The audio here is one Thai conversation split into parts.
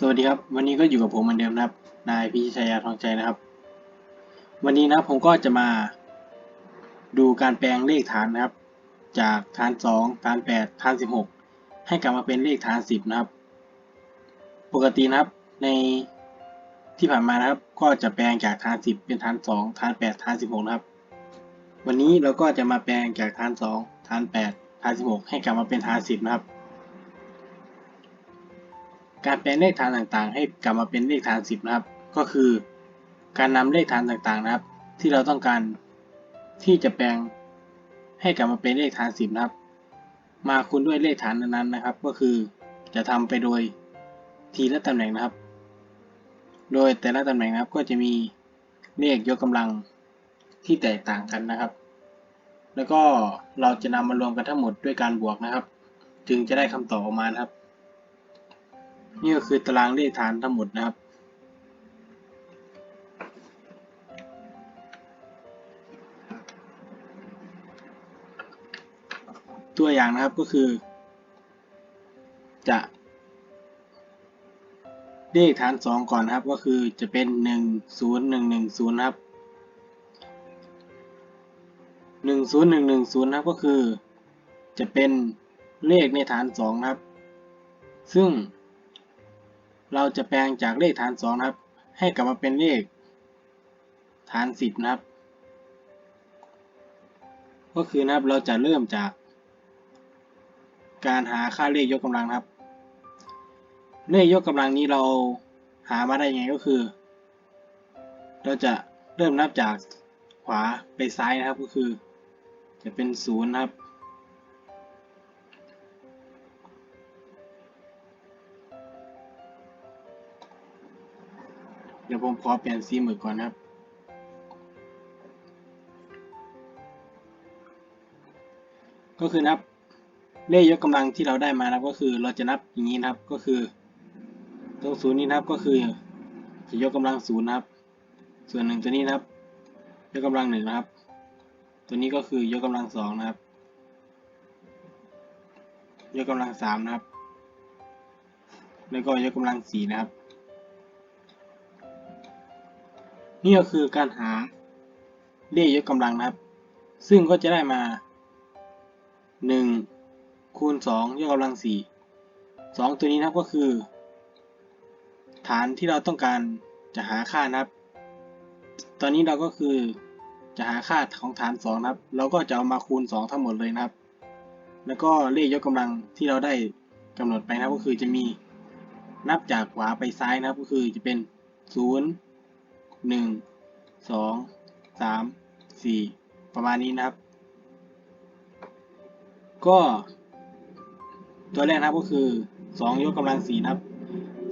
สวัสดีครับ วันนี้ก็อยู่กับผมเหมือนเดิมนะครับ นายพิชัยยาทองใจนะครับ วันนี้นะผมก็จะมาดูการแปลงเลขฐานนะครับ จากฐาน 2 ฐาน 8 ฐาน 16 ให้กลับมาเป็นเลขฐาน 10 นะครับ ปกตินะครับในที่ผ่านมานะครับ ก็จะแปลงจากฐาน 10 เป็นฐาน 2 ฐาน 8 ฐาน 16 นะครับ วันนี้เราก็จะมาแปลงจากฐาน 2 ฐาน 8 ฐาน 16 ให้กลับมาเป็นฐาน 10 นะครับ การแปลงเลขฐานต่างๆ ให้กลับมาเป็นเลขฐาน 10 นะครับ ก็คือการนำเลขฐานต่างๆนะครับ ที่เราต้องการที่จะแปลงให้กลับมาเป็นเลขฐาน 10 นะครับ มาคูณด้วยเลขฐานนั้นๆนะครับ ก็คือจะทำไปโดยทีละตำแหน่งนะครับ โดยแต่ละตำแหน่งนะครับก็จะมีเลขยกกำลังที่แตกต่างกันนะครับ แล้วก็เราจะนำมารวมกันทั้งหมดด้วยการบวกนะครับ จึงจะได้คำตอบออกมานะครับ นี่ก็คือตารางเลขฐานทั้งหมดนะครับ ตัวอย่างนะครับก็คือ จะเลขฐานสองก่อนนะครับก็คือจะเป็นหนึ่งศูนย์หนึ่งหนึ่งศูนย์ครับหนึ่งศูนย์หนึ่งหนึ่งศูนย์ครับก็คือ จะเป็นเลขในฐานสองครับ ซึ่ง เราจะแปลงจากเลขฐาน2นะครับ ให้กลับมาเป็นเลขฐาน 10 นะครับ ก็คือนะครับเราจะเริ่มจาก การหาค่าเลขยกกำลังครับ เลขยกกำลังนี้เราหามาได้ยังไงก็คือ เราจะเริ่มนับจากขวาไปซ้ายนะครับก็คือ จะเป็น0นะครับ เดี๋ยวผมขอเปลี่ยนสีหมึกก่อนนะครับ ก็คือนับเลขยกกำลังที่เราได้มานะครับ ก็คือเราจะนับอย่างนี้นะครับ ก็คือตรงศูนย์นี้นะครับก็คือจะยกกำลังศูนย์นะครับ ส่วนหนึ่งตัวนี้นะครับ ยกกำลังหนึ่งนะครับ ตัวนี้ก็คือยกกำลังสองนะครับ ยกกำลังสามนะครับ แล้วก็ยกกำลังสี่นะครับ นี่ก็คือการหาเลขยกกำลังนะครับ ซึ่งก็จะได้มา 1 คูณ 2 ยกกำลัง 4 2 ตัวนี้นะครับก็คือ ฐานที่เราต้องการจะหาค่านะครับ ตอนนี้เราก็คือจะหาค่าของฐาน 2 นะครับ เราก็จะเอามาคูณ 2 ทั้งหมดเลยนะครับ แล้วก็เลขยกกำลังที่เราได้กำหนดไปนะครับก็คือจะมีนับจากขวาไปซ้ายนะครับก็คือจะเป็น 0 หนึ่งสองสามสี่ประมาณนี้นะครับ ก็ตัวแรกนะครับก็คือสองยกกำลังสี่นะครับ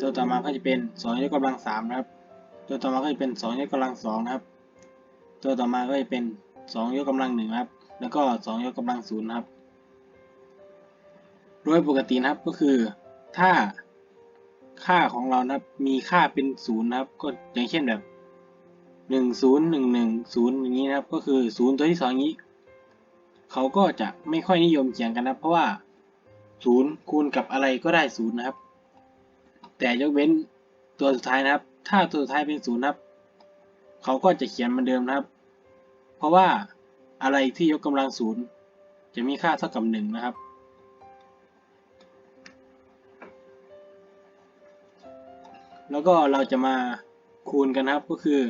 ตัวต่อมาก็จะเป็นสองยกกำลังสามนะครับ ตัวต่อมาก็จะเป็นสองยกกำลังสองนะครับ ตัวต่อมาก็จะเป็นสองยกกำลังหนึ่งครับ แล้วก็สองยกกำลังศูนย์นะครับ โดยปกตินะครับก็คือถ้าค่าของเรานะครับมีค่าเป็นศูนย์นะครับ ก็อย่างเช่นแบบ หนึ่งศูนย์หนึ่งหนึ่งศูนย์อย่างนี้นะครับ ก็คือศูนย์ตัวที่สองนี้ เขาก็จะไม่ค่อยนิยมเขียนกันนะเพราะว่าศูนย์คูณกับอะไรก็ได้ศูนย์นะครับ แต่ยกเว้นตัวสุดท้ายนะครับ ถ้าตัวสุดท้ายเป็นศูนย์นะครับ เขาก็จะเขียนเหมือนเดิมนะครับ เพราะว่าอะไรที่ยกกำลังศูนย์จะมีค่าเท่ากับหนึ่งนะครับ แล้วก็เราจะมาคูณกันนะครับก็คือ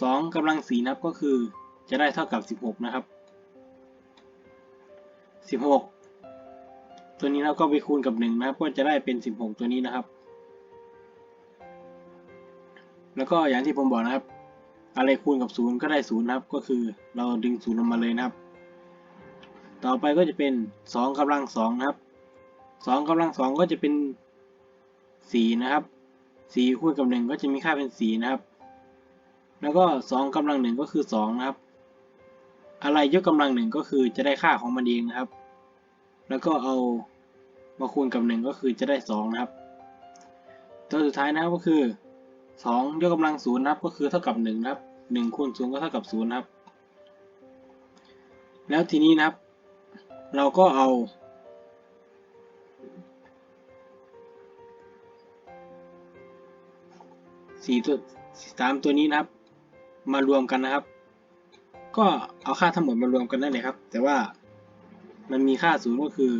สองกำลังสี่นับก็คือจะได้เท่ากับสิบหกนะครับสิบหกตัวนี้เราก็ไปคูณกับหนึ่งนะครับ ก็จะได้เป็นสิบหกตัวนี้นะครับ แล้วก็อย่างที่ผมบอกนะครับ อะไรคูณกับศูนย์ก็ได้ศูนย์นะครับ ก็คือเราดึงศูนย์ลงมาเลยนะครับ ต่อไปก็จะเป็นสองกำลังสองนะครับสองกำลังสองก็จะเป็นสี่นะครับสี่คูณกับหนึ่งก็จะมีค่าเป็นสี่นะครับ แล้วก็สองกำลังหนึ่งก็คือสองนะครับ อะไรยกกำลังหนึ่งก็คือจะได้ค่าของมันเองนะครับ แล้วก็เอามาคูณกับหนึ่งก็คือจะได้สองนะครับ ตัวสุดท้ายนะครับก็คือสองยกกำลังศูนย์นะครับก็คือเท่ากับหนึ่งนะครับหนึ่งคูณศูนย์ก็เท่ากับศูนย์นะครับ แล้วทีนี้นะครับ เราก็เอาสี่ตัวสามตัวนี้นะครับ มารวมกันนะครับ ก็เอาค่าทั้งหมดมารวมกันได้เลยครับ แต่ว่ามันมีค่าศูนย์ก็คือ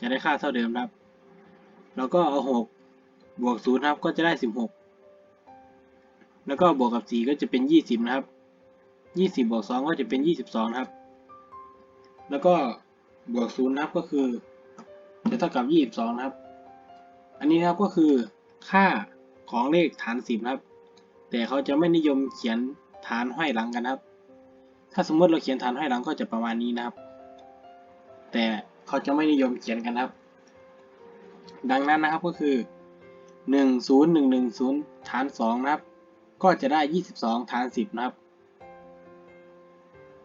จะได้ค่าเท่าเดิมครับ แล้วก็เอาหกบวกศูนย์ครับก็จะได้สิบหกแล้วก็บวกกับสี่ก็จะเป็นยี่สิบนะครับยี่สิบบวกสองก็จะเป็นยี่สิบสองครับ แล้วก็บวกศูนย์นะครับก็คือ จะเท่ากับยี่สิบสองนะครับ อันนี้นะครับก็คือค่าของเลขฐานสิบนะครับ แต่เขาจะไม่นิยมเขียน ฐานห้อยหลังกันนะครับ ถ้าสมมติเราเขียนฐานห้อยหลังก็จะประมาณนี้นะครับ แต่เขาจะไม่นิยมเขียนกันครับ ดังนั้นนะครับก็คือหนึ่งศูนย์หนึ่งหนึ่งศูนย์ฐานสองนะครับ ก็จะได้ยี่สิบสองฐานสิบนะครับ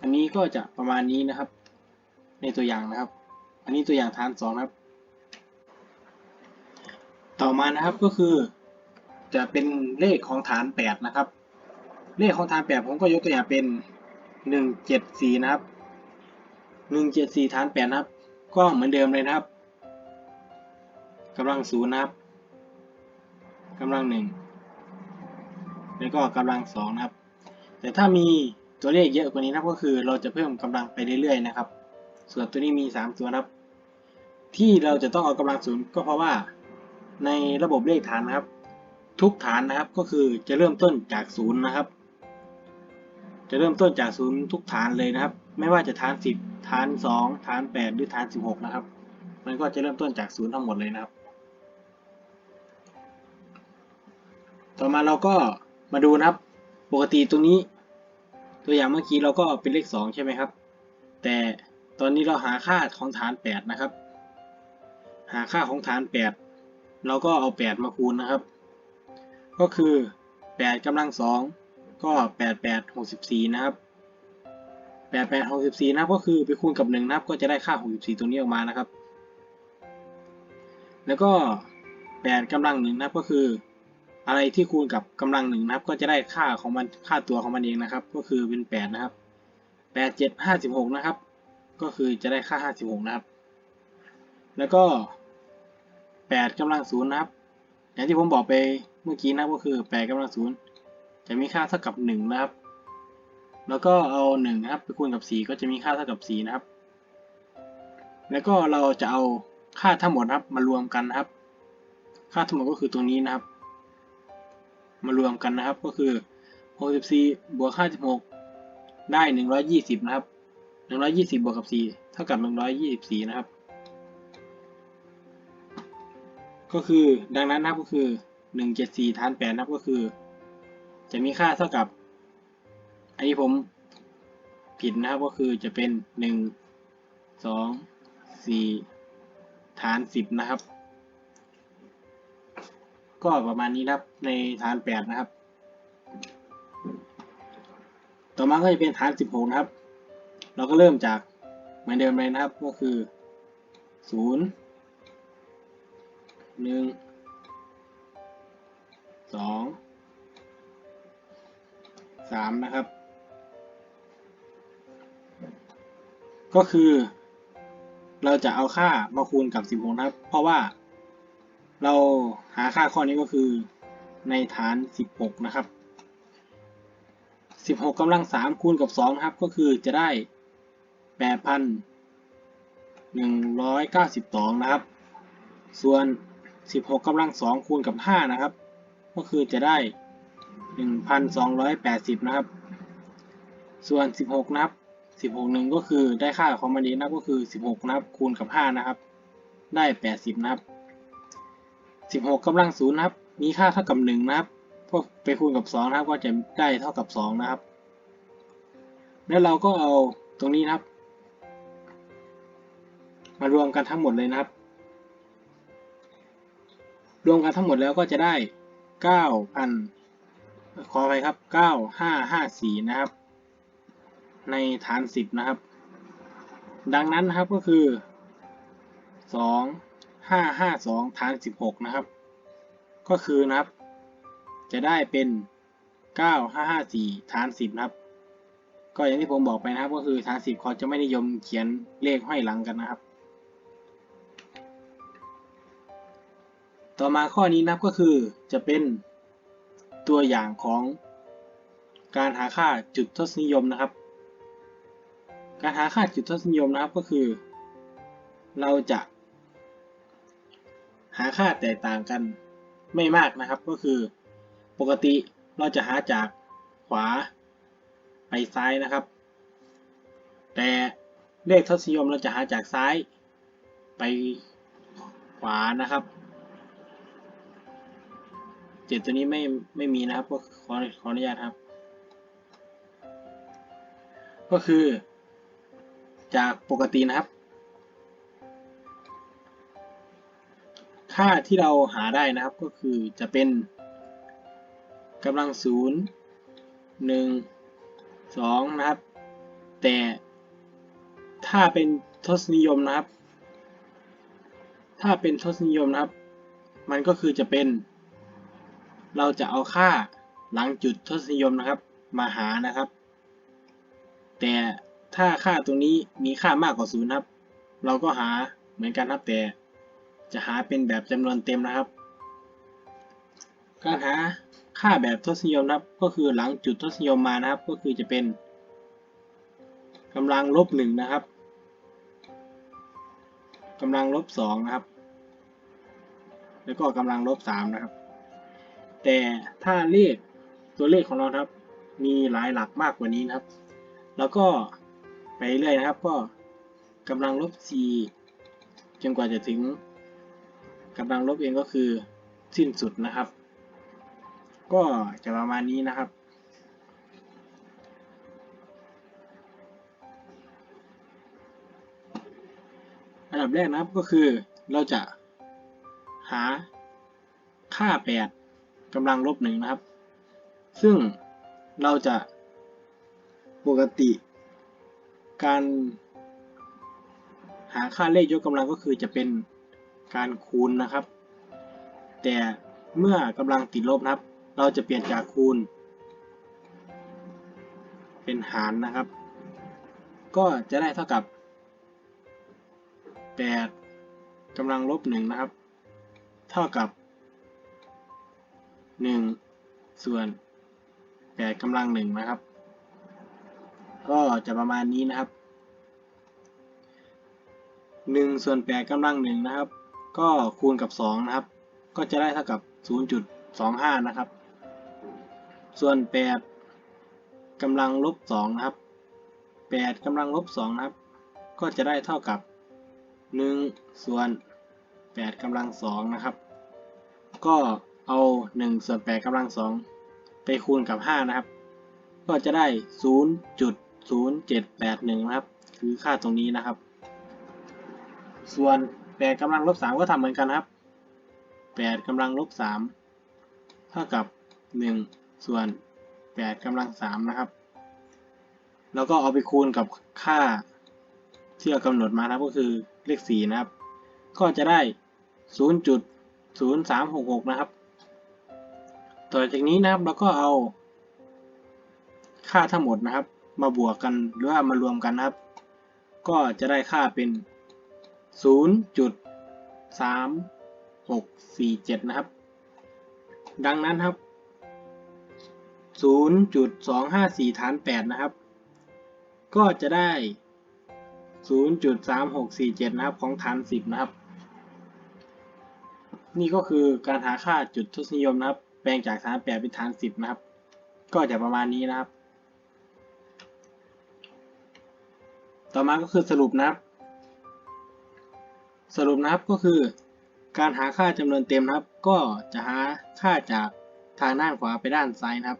อันนี้ก็จะประมาณนี้นะครับ ในตัวอย่างนะครับ อันนี้ตัวอย่างฐานสองนะครับ ต่อมานะครับก็คือจะเป็นเลขของฐานแปดนะครับ เลขของฐานแปดผมก็ยกตัวอย่างเป็นหนึ่งเจ็ดสี่นะครับหนึ่งเจ็ดสี่ฐานแปดนะครับ ก็เหมือนเดิมเลยนะครับกำลังศูนย์นะครับกำลังหนึ่งแล้วก็กำลังสองนะครับ แต่ถ้ามีตัวเลขเยอะกว่านี้นะก็คือเราจะเพิ่มกำลังไปเรื่อยๆนะครับ ส่วนตัวนี้มีสามตัวนะครับ ที่เราจะต้องเอากำลังศูนย์ก็เพราะว่าในระบบเลขฐานนะครับ ทุกฐานนะครับก็คือจะเริ่มต้นจากศูนย์นะครับ จะเริ่มต้นจากศูนย์ทุกฐานเลยนะครับ ไม่ว่าจะฐานสิบฐานสองฐานแปดหรือฐานสิบหกนะครับ มันก็จะเริ่มต้นจากศูนย์ทั้งหมดเลยนะครับ ต่อมาเราก็มาดูนะครับ ปกติตรงนี้ ตัวอย่างเมื่อกี้เราก็เป็นเลขสองใช่ไหมครับ แต่ตอนนี้เราหาค่าของฐานแปดนะครับ หาค่าของฐานแปดเราก็เอาแปดมาคูณนะครับ ก็คือแปดกำลังสอง ก็แปดแปดหกสิบสี่นะครับแปดแปดหกสิบสี่นะครับก็คือไปคูณกับหนึ่งนะครับ ก็จะได้ค่าหกสิบสี่ตัวนี้ออกมานะครับ แล้วก็แปดกำลังหนึ่งนะครับก็คือ อะไรที่คูณกับกำลังหนึ่งนะครับ ก็จะได้ค่าของมันค่าตัวของมันเองนะครับ ก็คือเป็นแปดนะครับแปดเจ็ดห้าสิบหกนะครับ ก็คือจะได้ค่าห้าสิบหกนะครับ แล้วก็แปดกำลังศูนย์นะครับ อย่างที่ผมบอกไปเมื่อกี้นะก็คือแปดกำลังศูนย์ จะมีค่าเท่ากับหนึ่งนะครับ แล้วก็เอาหนึ่งนะครับไปคูณกับสี่ก็จะมีค่าเท่ากับสี่นะครับ แล้วก็เราจะเอาค่าทั้งหมดนะครับมารวมกันนะครับ ค่าทั้งหมดก็คือตรงนี้นะครับ มารวมกันนะครับก็คือ 64 บวก 56 ได้ 120 นะครับ 120 บวกกับ 4 เท่ากับ 124 นะครับ ก็คือดังนั้นนะครับก็คือ 174ฐาน8นะครับก็คือ จะมีค่าเท่ากับ อันนี้ผมผิดนะครับก็คือจะเป็น 1 2 4 ฐาน 10 นะครับ ก็ประมาณนี้นะครับในฐาน 8 นะครับ ต่อมาก็จะเป็นฐาน 16 นะครับ เราก็เริ่มจากเหมือนเดิมเลยนะครับก็คือ 0 1 2 3นะครับ ก็คือ เราจะเอาค่ามาคูณกับ16นะครับ เพราะว่าเราหาค่าข้อนี้ก็คือในฐาน16นะครับ16กำลัง3คูณกับ2นะครับ ก็คือจะได้8,192นะครับ ส่วน16กำลัง2คูณกับ5นะครับ ก็คือจะได้ 1,280 นะครับ ส่วน 16 นะครับ 16หนึ่งก็คือได้ค่าของมันเองนะครับก็คือ 16 นะครับ คูณกับ 5 นะครับ ได้ 80 นะครับ 16กำลังศูนย์นะครับ มีค่าเท่ากับ 1 นะครับพวกไปคูณกับ 2 นะครับ ก็จะได้เท่ากับ 2 นะครับ แล้วเราก็เอาตรงนี้นะครับ มารวมกันทั้งหมดเลยนะครับ รวมกันทั้งหมดแล้วก็จะได้ 9,000 ขอไปครับ9554นะครับ ในฐาน10นะครับ ดังนั้นนะครับก็คือ2 5 5 2ฐาน16นะครับ ก็คือนะครับ จะได้เป็น9 5 5 4ฐาน10นะครับ ก็อย่างที่ผมบอกไปนะครับ ก็คือฐาน10เขาจะไม่นิยมเขียนเลขห้อยหลังกันนะครับ ต่อมาข้อนี้นะครับก็คือจะเป็น ตัวอย่างของการหาค่าจุดทศนิยมนะครับ การหาค่าจุดทศนิยมนะครับก็คือ เราจะหาค่าแตกต่างกันไม่มากนะครับ ก็คือปกติเราจะหาจากขวาไปซ้ายนะครับ แต่เลขทศนิยมเราจะหาจากซ้ายไปขวานะครับ เจ็ดตัวนี้ไม่ไม่มีนะครับก็ขอขออนุญาตครับ ก็คือ จากปกตินะครับ ค่าที่เราหาได้นะครับก็คือจะเป็นกำลังศูนย์หนึ่งสองนะครับ แต่ถ้าเป็นทศนิยมนะครับ ถ้าเป็นทศนิยมนะครับ มันก็คือจะเป็น เราจะเอาค่าหลังจุดทศนิยมนะครับ มาหานะครับ แต่ถ้าค่าตรงนี้มีค่ามากกว่าศูนย์ครับ เราก็หาเหมือนกันครับแต่จะหาเป็นแบบจำนวนเต็มนะครับ การหาค่าแบบทศนิยมนะครับ ก็คือหลังจุดทศนิยมมานะครับ ก็คือจะเป็นกำลังลบหนึ่งนะครับกำลังลบสองนะครับ แล้วก็กำลังลบสามนะครับ แต่ถ้าเลขตัวเลขของเราครับ มีหลายหลักมากกว่านี้นะครับ แล้วก็ไปเรื่อยนะครับ ก็กำลังลบ 4 จนกว่าจะถึงกำลังลบเองก็คือสิ้นสุดนะครับ ก็จะประมาณนี้นะครับอันดับแรกนะครับก็คือเราจะหาค่า 8 กำลังลบหนึ่งนะครับ ซึ่งเราจะปกติ การหาค่าเลขยกกำลังก็คือจะเป็นการคูณนะครับ แต่เมื่อกำลังติดลบนะครับ เราจะเปลี่ยนจากคูณ เป็นหารนะครับ ก็จะได้เท่ากับ 8กำลังลบหนึ่งนะครับ เท่ากับ 1 ส่วน8กำลังหนึ่งนะครับ ก็จะประมาณนี้นะครับ 1 ส่วน8กำลังหนึ่งนะครับ ก็คูณกับ 2 นะครับ ก็จะได้เท่ากับ 0.25 นะครับ ส่วน 8กำลังลบ2นะครับ 8กำลังลบ2นะครับ ก็จะได้เท่ากับ 1 ส่วน8กำลัง2นะครับ ก็ เอา1ส่วน8กำลัง2ไปคูณกับ 5 นะครับ ก็จะได้ 0.0781 นะครับ คือค่าตรงนี้นะครับ ส่วน 8กำลังลบ 3 ก็ทำเหมือนกันครับ 8กำลังลบ 3 เท่ากับ 1 ส่วน 8กำลัง 3 นะครับ แล้วก็เอาไปคูณกับค่าที่เรากำหนดมานะครับก็คือเลข 4 นะครับ ก็จะได้ 0.0366 นะครับ ต่อจากนี้นะครับเราก็เอาค่าทั้งหมดนะครับ มาบวกกันหรือว่ามารวมกันนะครับ ก็จะได้ค่าเป็น 0.3647 นะครับ ดังนั้นครับ 0.254 ฐาน 8 นะครับ ก็จะได้ 0.3647 นะครับของฐาน 10 นะครับ นี่ก็คือการหาค่าจุดทศนิยมนะครับ แปลงจากฐาน8เป็นฐาน10นะครับ ก็จะประมาณนี้นะครับ ต่อมาก็คือสรุปนะครับ สรุปนะครับก็คือ การหาค่าจำนวนเต็มนะครับ ก็จะหาค่าจากทางด้านขวาไปด้านซ้ายนะครับ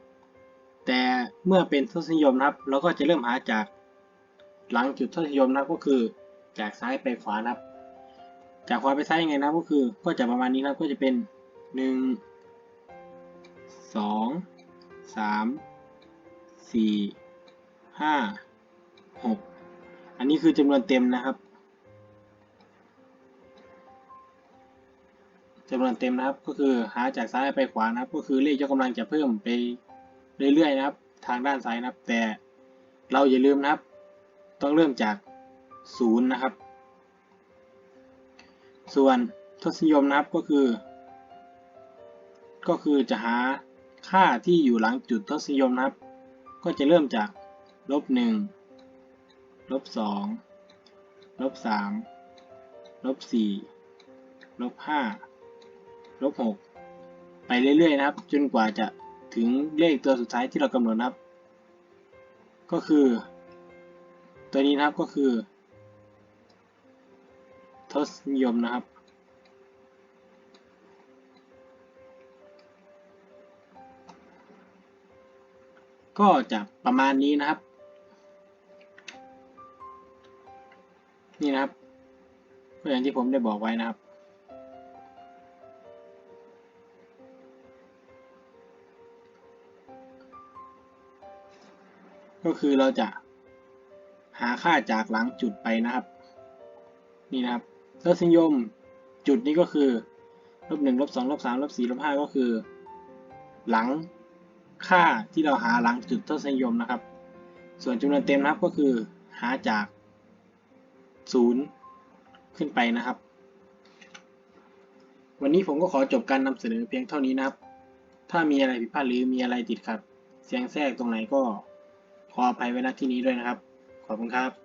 แต่เมื่อเป็นทศนิยมนะครับ เราก็จะเริ่มหาจากหลังจุดทศนิยมนะครับก็คือจากซ้ายไปขวานะครับ จากขวาไปซ้ายยังไงนะครับก็คือก็จะประมาณนี้นะครับก็จะเป็นหนึ่ง สองสามสี่ห้าหกอันนี้คือจำนวนเต็มนะครับจำนวนเต็มนะครับก็คือหาจากซ้ายไปขวานะครับ ก็คือเลขยกกำลังจะเพิ่มไปเรื่อยๆนะครับ ทางด้านซ้ายนะครับ แต่เราอย่าลืมนะครับ ต้องเริ่มจากศูนย์นะครับ ส่วนทศนิยมนะครับก็คือ ก็คือจะหา ค่าที่อยู่หลังจุดทศนิยมนะครับ ก็จะเริ่มจากลบหนึ่งลบสองลบสามลบสี่ลบห้าลบหกไปเรื่อยๆนะครับ จนกว่าจะถึงเลขตัวสุดท้ายที่เรากำหนดนะครับ ก็คือ ตัวนี้นะครับก็คือ ทศนิยมนะครับ ก็จะประมาณนี้นะครับ นี่นะครับก็อย่างที่ผมได้บอกไว้นะครับ ก็คือเราจะหาค่าจากหลังจุดไปนะครับ นี่นะครับทศนิยมจุดนี้ก็คือลบหนึ่งลบสองลบสามลบสี่ลบห้าก็คือ หลัง ค่าที่เราหาหลังจุดทศนิยมนะครับ ส่วนจำนวนเต็มนะครับก็คือหาจากศูนย์ขึ้นไปนะครับ วันนี้ผมก็ขอจบการนำเสนอเพียงเท่านี้นะครับ ถ้ามีอะไรผิดพลาดหรือมีอะไรติดขัด เสียงแทรกตรงไหนก็ขออภัยไว้ณที่นี้ด้วยนะครับ ขอบคุณครับ